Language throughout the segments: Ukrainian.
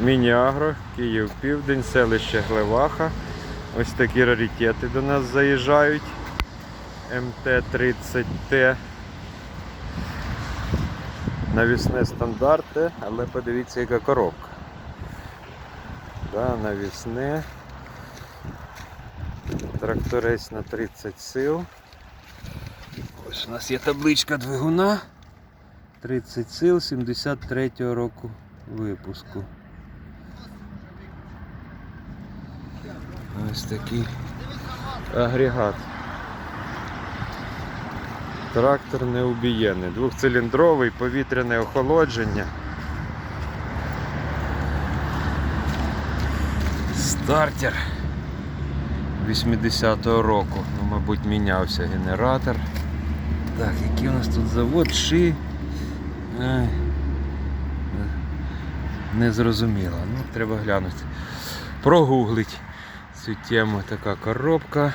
Міні-агро, Київ Південь, селище Глеваха. Ось такі раритети до нас заїжджають. МТ-30Т. Навісне стандарти, але подивіться, яка коробка. Да, навісне. Тракторець на 30 сил. Ось у нас є табличка двигуна. 30 сил 73-го року випуску. Ось такий агрегат. Трактор неубієнний. Двохциліндровий, повітряне охолодження. Стартер 80-го року. Ну, мабуть, мінявся генератор. Так, який у нас тут завод? Ши. Ай. Не зрозуміло. Ну, треба глянути. Прогуглить цю тему. Така коробка.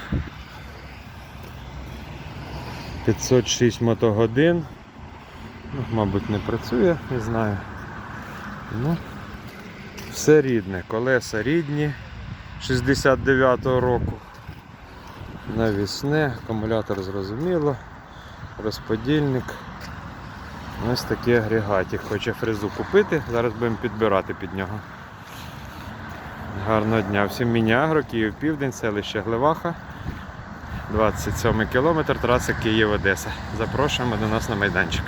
506 мотогодин. Ну, мабуть, не працює, не знаю. Ну, все рідне, колеса рідні 69-го року. Навісне, акумулятор зрозуміло, розподільник. Ось такий агрегатик. Хоче фрезу купити, зараз будемо підбирати під нього. Гарного дня. Всім міні-агро, Київ Південь, селище Глеваха. 27 кілометр, траса Київ-Одеса. Запрошуємо до нас на майданчик.